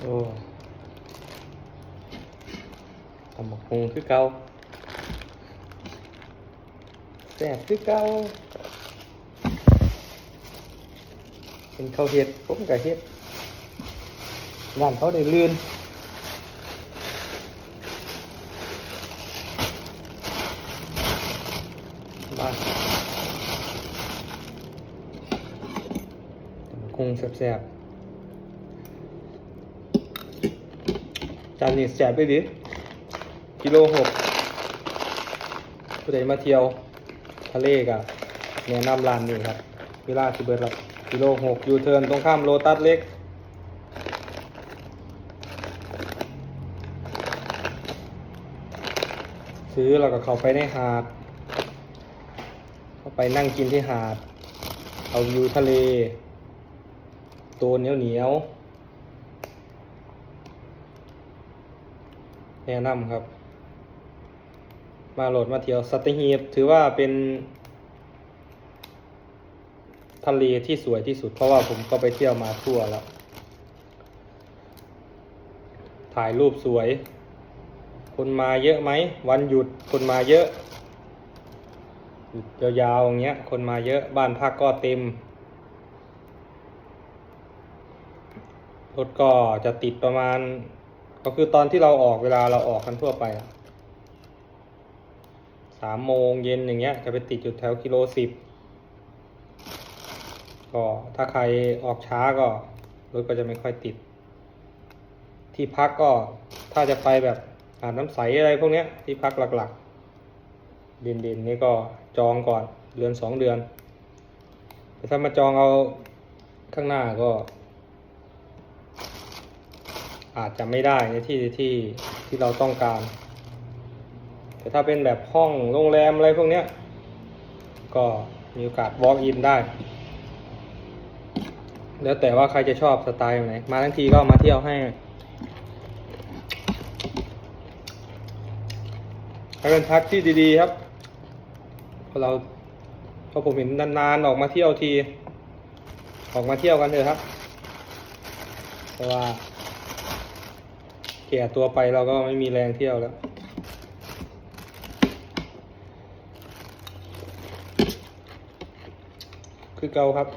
โอ้ตำบักฮงคือเก่าแซ่บคือเก่าเป็ จานนี้แสบไปดิกิโลหกผู้ใดมาเที่ยวทะเลกะแนะนำร้านนี้ครับเวลาสิเบิดละกิโลหกยูเทิร์นตรงข้ามโลตัสเล็กซื้อแล้วก็เข้าไปในหาด เข้าไปนั่งกินที่หาด เอาวิวทะเล ตัวเหนียวเหนียว แนะนำครับ มาโหลดมาเที่ยวสัตหีบถือว่าเป็น ทะเลที่สวยที่สุด เพราะว่าผมก็ไปเที่ยวมาทั่วแล้ว ถ่ายรูปสวย คนมาเยอะไหม วันหยุดคนมาเยอะหยุดยาวๆอย่างเงี้ย คนมาเยอะบ้านพักก็เต็มรถก็จะติดประมาณ ก็คือตอนที่เราออกเวลาเราออกกันทั่วไปสามโมงเย็นอย่างเงี้ย จะไปติดอยู่แถวกิโลสิบก็ถ้าใครออกช้าก็รถก็จะไม่ค่อยติด ที่พักก็ถ้าจะไปแบบอาบน้ำใสอะไรพวกเนี้ย ที่พักหลักๆ เด่นๆนี่ก็จองก่อนเดือนสองเดือนแต่ถ้ามาจองเอาข้างหน้าก็ อาจจะไม่ได้ในที่ที่ที่เราต้องการ แต่ถ้าเป็นแบบห้องโรงแรมอะไรพวกเนี้ย ก็มีโอกาส walk in ได้ แล้วแต่ว่าใครจะชอบสไตล์ไหน มาทั้งทีก็มาเที่ยวให้ให้เป็นพักที่ดีๆครับเพราะเราเพราะผมเห็นนานๆออกมาเที่ยวที ออกมาเที่ยวกันเถอะครับ เพราะว่า แก่ตัวไปเราก็ไม่มีแรงเที่ยวแล้ว คือเกาครับ